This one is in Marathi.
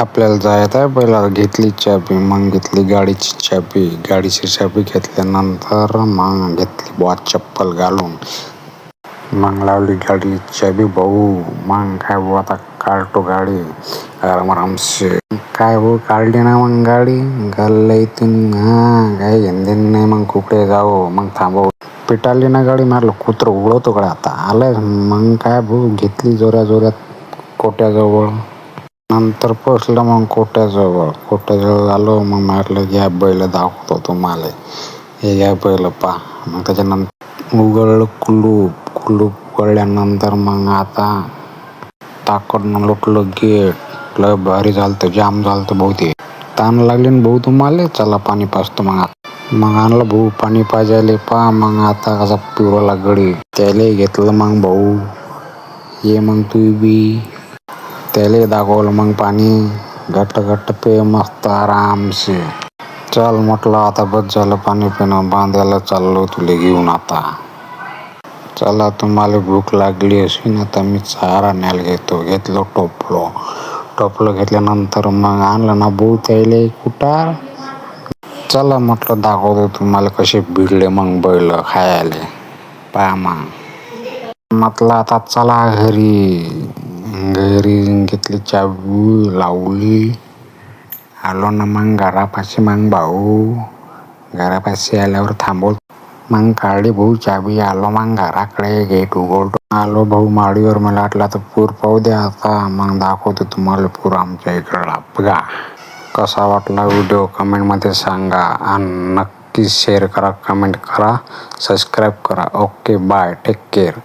आपल्याला जायचं आहे. पहिला घेतली चाबी मग घेतली गाडीची चाबी. गाडीची चाबी घेतल्यानंतर मग घेतली बुवा चप्पल घालून. मग लावली गाडीची चाबी भाऊ. मग काय भाऊ आता काढतो गाडी. आरामसे. काय भाऊ काढली ना मग गाडी. गाल्ला इथून हा काय घेणदेण नाही. मग कुठे जाऊ मग थांबव. पिटाली ना गाडी मारलं. कुत्र उडवतो कडे आता. आलं मग काय भाऊ घेतली जोऱ्या जोऱ्यात कोट्याजवळ. नंतर पोचलं मग कोट्याजवळ. कोट्याजवळ आलो मग म्हटलं घ्या बैल दाखवतो तुम्हाला. हे घ्या बैल पा मग त्याच्यानंतर उघडलं कुलूप. कुलूप उघडल्यानंतर मग आता ताकडनं लुटलं गेट. लय भारी झालं जाम झालं भाऊ ते ताण लागली ना भाऊ तुम्हाला? चला पाणी पाजतो मग आता. मग आणलं भाऊ पाणी पाजायले पा मग आता कसा पिवळला गडी त्याला घेतलं मग भाऊ. ये मग तू बी. त्याला दाखवलं मग पाणी घट्ट घट्ट पे मस्त आरामसे चल म्हटलं आता बस झालं पाणी पिणं बांधायला चाललो तुला घेऊन आता. चला तुम्हाला भूक लागली असेल ना तर मी चारा न्यायला घेतो. घेतलं टोपलो. टोपलं घेतल्यानंतर मग आणलं ना भाऊ त्याले कुटार चला म्हटलं दाखवतो तुम्हाला कसे भिडले मग बैल खायले. पा मग. म्हटलं आता चला घरी. घरी घेतली चाबी लावली आलो ना मग घरापाशी मग भाऊ घरापाशी आल्यावर थांबव मग काढली भाऊ चाबी आलो मग घराकडे गेट उघडतो आलो भाऊ माडीवर मला वाटलं तर पूर पाहू द्या आता मग दाखवतो तुम्हाला पूर आमच्या इकडला बघा कसा वाटला व्हिडिओ कमेंटमध्ये सांगा आणि नक्की शेअर करा कमेंट करा सबस्क्राईब करा ओके बाय टेक केअर